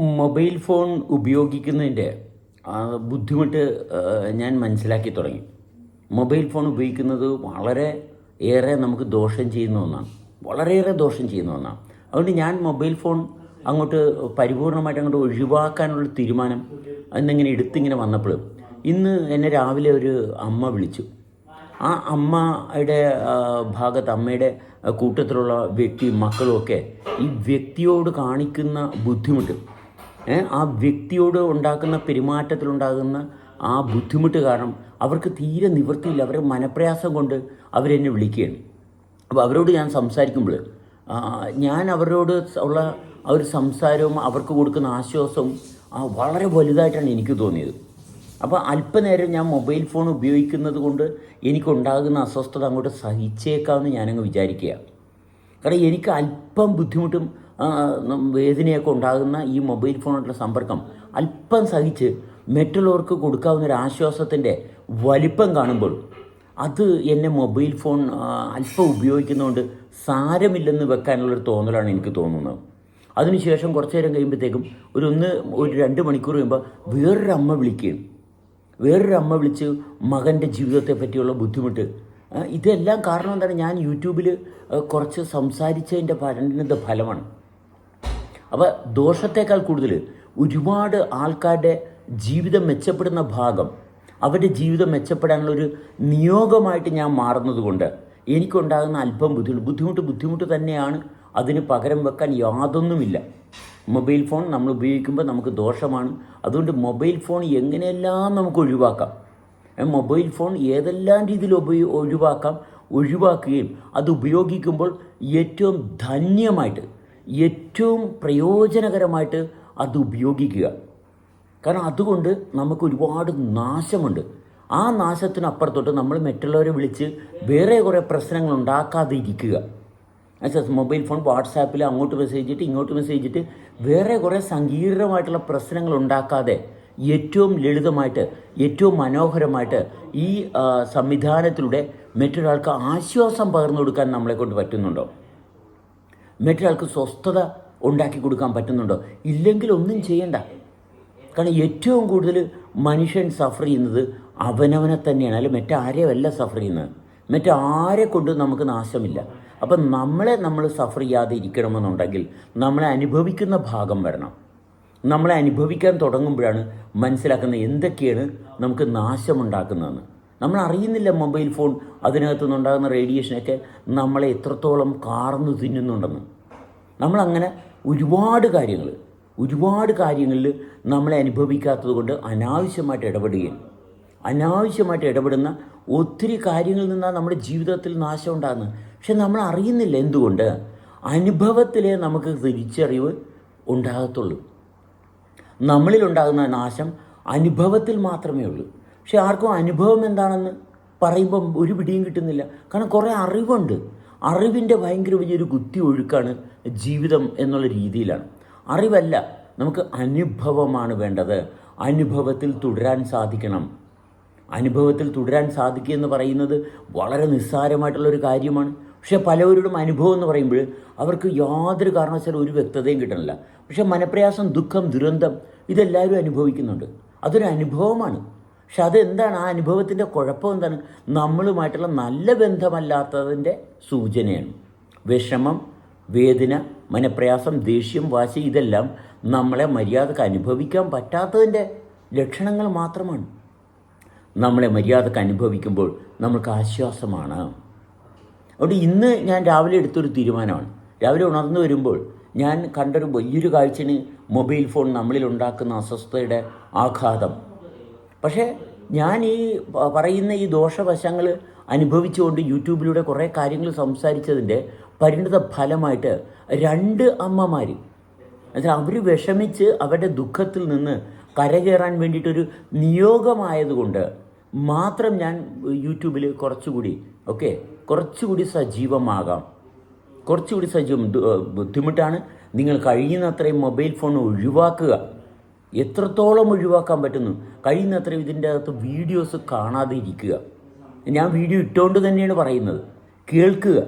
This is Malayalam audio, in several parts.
മൊബൈൽ ഫോൺ ഉപയോഗിക്കുന്നതിന്റെ ബുദ്ധിമുട്ട് ഞാൻ മനസ്സിലാക്കി തുടങ്ങി. മൊബൈൽ ഫോൺ ഉപയോഗിക്കുന്നത് വളരെ ഏറെ നമുക്ക് ദോഷം ചെയ്യുന്ന ഒന്നാണ്. വളരെയേറെ ദോഷം ചെയ്യുന്ന ഒന്നാണ്. അതുകൊണ്ട് ഞാൻ മൊബൈൽ ഫോൺ അങ്ങോട്ട് പരിപൂർണമായിട്ട് അങ്ങോട്ട് ഒഴിവാക്കാനുള്ള തീരുമാനം അന്നിങ്ങനെ എടുത്തിങ്ങനെ വന്നപ്പോൾ ഇന്ന് എന്നെ രാവിലെ ഒരു അമ്മ വിളിച്ചു. ആ അമ്മയുടെ ഭാഗത്ത് അമ്മയുടെ കൂട്ടത്തിലുള്ള വ്യക്തി മക്കളുമൊക്കെ ഈ വ്യക്തിയോട് കാണിക്കുന്ന ബുദ്ധിമുട്ട് ആ വ്യക്തിയോട് ഉണ്ടാക്കുന്ന പെരുമാറ്റത്തിലുണ്ടാകുന്ന ആ ബുദ്ധിമുട്ട് കാരണം അവർക്ക് തീരെ നിവൃത്തിയില്ല. അവരെ മനപ്രയാസം കൊണ്ട് അവരെന്നെ വിളിക്കുകയാണ്. അപ്പോൾ അവരോട് ഞാൻ സംസാരിക്കുമ്പോൾ ഞാൻ അവരോട് ഉള്ള ആ ഒരു സംസാരവും അവർക്ക് കൊടുക്കുന്ന ആശ്വാസവും വളരെ വലുതായിട്ടാണ് എനിക്ക് തോന്നിയത്. അപ്പോൾ അല്പനേരം ഞാൻ മൊബൈൽ ഫോൺ ഉപയോഗിക്കുന്നത് കൊണ്ട് എനിക്കുണ്ടാകുന്ന അസ്വസ്ഥത അങ്ങോട്ട് സഹിച്ചേക്കാമെന്ന് ഞാനങ്ങ് വിചാരിക്കുക കാരണം എനിക്ക് അല്പം ബുദ്ധിമുട്ടും വേദനയൊക്കെ ഉണ്ടാകുന്ന ഈ മൊബൈൽ ഫോണായിട്ടുള്ള സമ്പർക്കം അല്പം സഹിച്ച് മറ്റുള്ളവർക്ക് കൊടുക്കാവുന്ന ഒരു ആശ്വാസത്തിന്റെ വലിപ്പം കാണുമ്പോൾ അത് എന്നെ മൊബൈൽ ഫോൺ അല്പം ഉപയോഗിക്കുന്നതുകൊണ്ട് സാരമില്ലെന്ന് വെക്കാനുള്ളൊരു തോന്നലാണ് എനിക്ക് തോന്നുന്നത്. അതിനുശേഷം കുറച്ച് നേരം കഴിയുമ്പോഴത്തേക്കും ഒരു ഒന്ന് ഒരു രണ്ട് മണിക്കൂർ കഴിയുമ്പോൾ വേറൊരു അമ്മ വിളിക്കുകയും വേറൊരു അമ്മ വിളിച്ച് മകന്റെ ജീവിതത്തെ പറ്റിയുള്ള ബുദ്ധിമുട്ട്. ഇതെല്ലാം കാരണം എന്താണ്? ഞാൻ യൂട്യൂബിൽ കുറച്ച് സംസാരിച്ചതിന്റെ പരിണിത ഫലമാണ്. അപ്പോൾ ദോഷത്തേക്കാൾ കൂടുതൽ. ഒരുപാട് ആൾക്കാരുടെ ജീവിതം മെച്ചപ്പെടുന്ന ഭാഗം അവരുടെ ജീവിതം മെച്ചപ്പെടാനുള്ള ഒരു നിയോഗമായിട്ട് ഞാൻ മാറുന്നത് കൊണ്ട് എനിക്കുണ്ടാകുന്ന അല്പം ബുദ്ധിമുട്ട് ബുദ്ധിമുട്ട് ബുദ്ധിമുട്ട് തന്നെയാണ് അതിന് പകരം വെക്കാൻ യാതൊന്നുമില്ല. മൊബൈൽ ഫോൺ നമ്മൾ ഉപയോഗിക്കുമ്പോൾ നമുക്ക് ദോഷമാണ്. അതുകൊണ്ട് മൊബൈൽ ഫോൺ എങ്ങനെയെല്ലാം നമുക്ക് ഒഴിവാക്കാം? മൊബൈൽ ഫോൺ ഏതെല്ലാം രീതിയിൽ ഉപയോ ഒഴിവാക്കാം? ഒഴിവാക്കുകയും അത് ഉപയോഗിക്കുമ്പോൾ ഏറ്റവും ധന്യമായിട്ട് ഏറ്റവും പ്രയോജനകരമായിട്ട് അത് ഉപയോഗിക്കുക. കാരണം അതുകൊണ്ട് നമുക്ക് ഒരുപാട് നാശമുണ്ട്. ആ നാശത്തിനപ്പുറത്തോട്ട് നമ്മൾ മറ്റുള്ളവരെ വിളിച്ച് വേറെ കുറേ പ്രശ്നങ്ങൾ ഉണ്ടാക്കാതെ ഇരിക്കുക മൊബൈൽ ഫോൺ വാട്സാപ്പിൽ അങ്ങോട്ട് മെസ്സേജ് ചെയ്തിട്ട് ഇങ്ങോട്ട് മെസ്സേജ് ചെയ്തിട്ട് വേറെ കുറേ സങ്കീർണമായിട്ടുള്ള പ്രശ്നങ്ങൾ ഉണ്ടാക്കാതെ ഏറ്റവും ലളിതമായിട്ട് ഏറ്റവും മനോഹരമായിട്ട് ഈ സംവിധാനത്തിലൂടെ മറ്റൊരാൾക്ക് ആശ്വാസം പകർന്നു കൊടുക്കാൻ നമ്മളെ കൊണ്ട് പറ്റുന്നുണ്ടോ? മറ്റൊരാൾക്ക് സ്വസ്ഥത ഉണ്ടാക്കി കൊടുക്കാൻ പറ്റുന്നുണ്ടോ? ഇല്ലെങ്കിൽ ഒന്നും ചെയ്യണ്ട. കാരണം ഏറ്റവും കൂടുതൽ മനുഷ്യൻ സഫർ ചെയ്യുന്നത് അവനവനെ തന്നെയാണ്. അല്ല മറ്റാരെയല്ല സഫർ ചെയ്യുന്നത്. മറ്റാരെ കൊണ്ട് നമുക്ക് നാശമില്ല. അപ്പം നമ്മളെ നമ്മൾ സഫർ ചെയ്യാതെ ഇരിക്കണമെന്നുണ്ടെങ്കിൽ നമ്മളെ അനുഭവിക്കുന്ന ഭാഗം വരണം. നമ്മളെ അനുഭവിക്കാൻ തുടങ്ങുമ്പോഴാണ് മനസ്സിലാക്കുന്നത് എന്തൊക്കെയാണ് നമുക്ക് നാശമുണ്ടാക്കുന്നതെന്ന്. നമ്മൾ അറിയുന്നില്ല മൊബൈൽ ഫോൺ അതിനകത്തു നിന്നുണ്ടാകുന്ന റേഡിയേഷനൊക്കെ നമ്മളെ എത്രത്തോളം കാർന്നു തിന്നുന്നുണ്ടെന്ന്. നമ്മളങ്ങനെ ഒരുപാട് കാര്യങ്ങൾ ഒരുപാട് കാര്യങ്ങളിൽ നമ്മളെ അനുഭവിക്കാത്തത് കൊണ്ട് അനാവശ്യമായിട്ട് ഇടപെടുകയും അനാവശ്യമായിട്ട് ഇടപെടുന്ന ഒത്തിരി കാര്യങ്ങളിൽ നിന്നാണ് നമ്മുടെ ജീവിതത്തിൽ നാശം ഉണ്ടാകുന്നത്. പക്ഷെ നമ്മൾ അറിയുന്നില്ല എന്തുകൊണ്ട് അനുഭവത്തിലേ നമുക്ക് തിരിച്ചറിവ് ഉണ്ടാകത്തുള്ളൂ. നമ്മളിലുണ്ടാകുന്ന നാശം അനുഭവത്തിൽ മാത്രമേ ഉള്ളൂ. പക്ഷെ ആർക്കും അനുഭവം എന്താണെന്ന് പറയുമ്പം ഒരു പിടിയും കിട്ടുന്നില്ല. കാരണം കുറേ അറിവുണ്ട്. അറിവിന്റെ ഭയങ്കര വലിയൊരു കുത്തി ഒഴുക്കാണ് ജീവിതം എന്നുള്ള രീതിയിലാണ്. അറിവല്ല നമുക്ക് അനുഭവമാണ് വേണ്ടത്. അനുഭവത്തിൽ തുടരാൻ സാധിക്കണം. അനുഭവത്തിൽ തുടരാൻ സാധിക്കുക എന്ന് പറയുന്നത് വളരെ നിസ്സാരമായിട്ടുള്ളൊരു കാര്യമാണ്. പക്ഷേ പലവരോടും അനുഭവം എന്ന് പറയുമ്പോൾ അവർക്ക് യാതൊരു കാരണവശാലും ഒരു വ്യക്തതയും കിട്ടണില്ല പക്ഷേ മനപ്രയാസം ദുഃഖം ദുരന്തം ഇതെല്ലാവരും അനുഭവിക്കുന്നുണ്ട്. അതൊരു അനുഭവമാണ്. പക്ഷെ അതെന്താണ്? ആ അനുഭവത്തിന്റെ കുഴപ്പം എന്താണ്? നമ്മളുമായിട്ടുള്ള നല്ല ബന്ധമല്ലാത്തതിന്റെ സൂചനയാണ്. വിഷമം വേദന മനപ്രയാസം ദേഷ്യം വാശി ഇതെല്ലാം നമ്മളെ മര്യാദയ്ക്ക് അനുഭവിക്കാൻ പറ്റാത്തതിന്റെ ലക്ഷണങ്ങൾ മാത്രമാണ്. നമ്മളെ മര്യാദയ്ക്ക് അനുഭവിക്കുമ്പോൾ നമ്മൾക്ക് ആശ്വാസമാണ്. അതുകൊണ്ട് ഇന്ന് ഞാൻ രാവിലെ എടുത്തൊരു തീരുമാനമാണ്. രാവിലെ ഉണർന്നു വരുമ്പോൾ ഞാൻ കണ്ടൊരു വലിയൊരു കാഴ്ചന് മൊബൈൽ ഫോൺ നമ്മളിൽ ഉണ്ടാക്കുന്ന അസ്വസ്ഥതയുടെ ആഘാതം. പക്ഷേ ഞാൻ ഈ പറയുന്ന ഈ ദോഷവശങ്ങൾ അനുഭവിച്ചുകൊണ്ട് യൂട്യൂബിലൂടെ കുറേ കാര്യങ്ങൾ സംസാരിച്ചതിന്റെ പരിണിത ഫലമായിട്ട് രണ്ട് അമ്മമാർ എന്നുവെച്ചാൽ അവർ വിഷമിച്ച് അവരുടെ ദുഃഖത്തിൽ നിന്ന് കരകയറാൻ വേണ്ടിയിട്ടൊരു നിയോഗമായതുകൊണ്ട് മാത്രം ഞാൻ യൂട്യൂബിൽ കുറച്ചുകൂടി ഓക്കെ കുറച്ചുകൂടി സജീവമാകാം. കുറച്ചുകൂടി സജീവം ബുദ്ധിമുട്ടാണ്. നിങ്ങൾ കഴിയുന്നത്രയും മൊബൈൽ ഫോൺ ഒഴിവാക്കുക. എത്രത്തോളം ഒഴിവാക്കാൻ പറ്റുന്നു? കഴിയുന്നത്ര ഇതിന്റെ അകത്ത് വീഡിയോസ് കാണാതെ ഇരിക്കുക. ഞാൻ വീഡിയോ ഇട്ടുകൊണ്ട് തന്നെയാണ് പറയുന്നത്. കേൾക്കുക.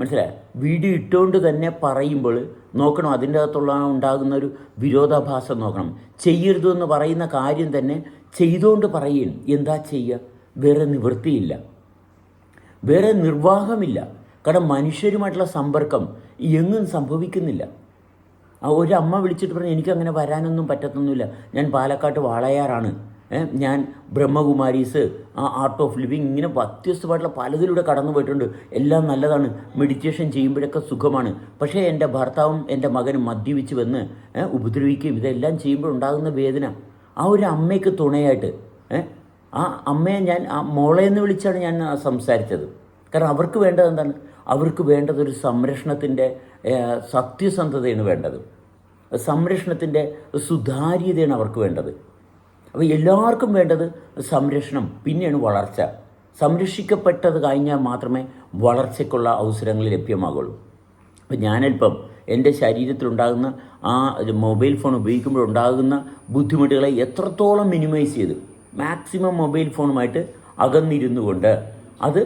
മനസ്സിലായ? വീഡിയോ ഇട്ടുകൊണ്ട് തന്നെ പറയുമ്പോൾ നോക്കണം അതിന്റെ അകത്തുള്ള ഉണ്ടാകുന്ന ഒരു വിരോധാഭാസം നോക്കണം. ചെയ്യരുത് എന്ന് പറയുന്ന കാര്യം തന്നെ ചെയ്തുകൊണ്ട് പറയും. എന്താ ചെയ്യുക? വേറെ നിവൃത്തിയില്ല. വേറെ നിർവാഹമില്ല. കാരണം മനുഷ്യരുമായിട്ടുള്ള സമ്പർക്കം എങ്ങും സംഭവിക്കുന്നില്ല. ഒരു അമ്മ വിളിച്ചിട്ട് പറഞ്ഞു എനിക്കങ്ങനെ വരാനൊന്നും പറ്റത്തൊന്നുമില്ല. ഞാൻ പാലക്കാട്ട് വാളയാറാണ്. ഞാൻ ബ്രഹ്മകുമാരീസ് ആ ആർട്ട് ഓഫ് ലിവിങ് ഇങ്ങനെ വ്യത്യസ്തമായിട്ടുള്ള പലതിലൂടെ കടന്നു പോയിട്ടുണ്ട്. എല്ലാം നല്ലതാണ്. മെഡിറ്റേഷൻ ചെയ്യുമ്പോഴൊക്കെ സുഖമാണ്. പക്ഷേ എന്റെ ഭർത്താവും എന്റെ മകനും മദ്യപിച്ച് വന്ന് ഉപദ്രവിക്കുകയും ഇതെല്ലാം ചെയ്യുമ്പോഴുണ്ടാകുന്ന വേദന. ആ ഒരു അമ്മയ്ക്ക് തുണയായിട്ട് ആ അമ്മയെ ഞാൻ ആ മോളെ എന്ന് വിളിച്ചാണ് ഞാൻ സംസാരിച്ചത്. കാരണം അവർക്ക് വേണ്ടത് എന്താണ്? അവർക്ക് വേണ്ടത് ഒരു സംരക്ഷണത്തിന്റെ സത്യസന്ധതയാണ് വേണ്ടത്. സംരക്ഷണത്തിന്റെ സുതാര്യതയാണ് അവർക്ക് വേണ്ടത്. അപ്പോൾ എല്ലാവർക്കും വേണ്ടത് സംരക്ഷണം പിന്നെയാണ് വളർച്ച. സംരക്ഷിക്കപ്പെട്ടത് കഴിഞ്ഞാൽ മാത്രമേ വളർച്ചയ്ക്കുള്ള അവസരങ്ങൾ ലഭ്യമാകുള്ളൂ. അപ്പം ഞാനല്പം എന്റെ ശരീരത്തിലുണ്ടാകുന്ന ആ മൊബൈൽ ഫോൺ ഉപയോഗിക്കുമ്പോഴുണ്ടാകുന്ന ബുദ്ധിമുട്ടുകളെ എത്രത്തോളം മിനിമൈസ് ചെയ്ത് മാക്സിമം മൊബൈൽ ഫോണുമായിട്ട് അകന്നിരുന്നു കൊണ്ട് അത്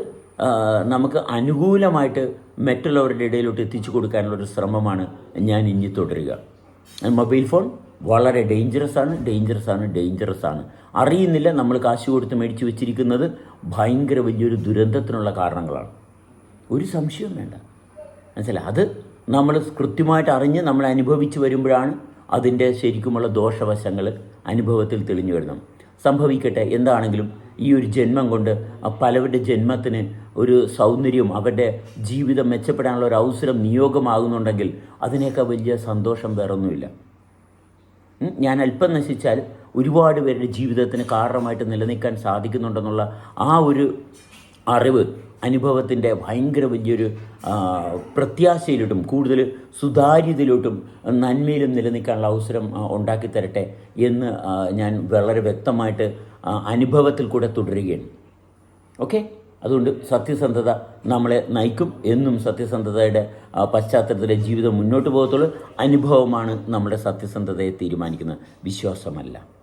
നമുക്ക് അനുകൂലമായിട്ട് മറ്റുള്ളവരുടെ ഇടയിലോട്ട് എത്തിച്ചു കൊടുക്കാനുള്ള ഒരു ശ്രമമാണ് ഞാൻ ഇനി തുടരുക. മൊബൈൽ ഫോൺ വളരെ ഡേഞ്ചറസ് ആണ് ഡേഞ്ചറസ് ആണ് ഡേഞ്ചറസ് ആണ്. അറിയുന്നില്ല നമ്മൾ കാശ് കൊടുത്ത് മേടിച്ചു വെച്ചിരിക്കുന്നത്. ഭയങ്കര വലിയൊരു ദുരന്തത്തിനുള്ള കാരണങ്ങളാണ്. ഒരു സംശയവും വേണ്ട. മനസ്സിലായി? അത് നമ്മൾ കൃത്യമായിട്ട് അറിഞ്ഞ് നമ്മൾ അനുഭവിച്ച് വരുമ്പോഴാണ് അതിന്റെ ശരിക്കുമുള്ള ദോഷവശങ്ങൾ അനുഭവത്തിൽ തെളിഞ്ഞു വരുന്നത്. സംഭവിക്കട്ടെ എന്താണെങ്കിലും ഈ ഒരു ജന്മം കൊണ്ട് പലവരുടെ ജന്മത്തിന് ഒരു സൗന്ദര്യം അവരുടെ ജീവിതം മെച്ചപ്പെടാനുള്ള ഒരു അവസരം നിയോഗമാകുന്നുണ്ടെങ്കിൽ അതിനേക്കാൾ വലിയ സന്തോഷം വേറൊന്നുമില്ല. ഞാൻ അല്പം നശിച്ചാൽ ഒരുപാട് പേരുടെ ജീവിതത്തിന് കാരണമായിട്ട് നിലനിൽക്കാൻ സാധിക്കുന്നുണ്ടെന്നുള്ള ആ ഒരു അറിവ് അനുഭവത്തിന്റെ ഭയങ്കര വലിയൊരു പ്രത്യാശയിലോട്ടും കൂടുതൽ സുതാര്യതയിലോട്ടും നന്മയിലും നിലനിൽക്കാനുള്ള അവസരം ഉണ്ടാക്കി തരട്ടെ എന്ന് ഞാൻ വളരെ വ്യക്തമായിട്ട് അനുഭവത്തിൽ കൂടെ തുടരുകയാണ്. ഓക്കെ? അതുകൊണ്ട് സത്യസന്ധത നമ്മളെ നയിക്കും എന്നും സത്യസന്ധതയുടെ പശ്ചാത്തലത്തിലെ ജീവിതം മുന്നോട്ട് പോകത്തുള്ളൂ. അനുഭവമാണ് നമ്മുടെ സത്യസന്ധതയെ തീരുമാനിക്കുന്നത്. വിശ്വാസമല്ല.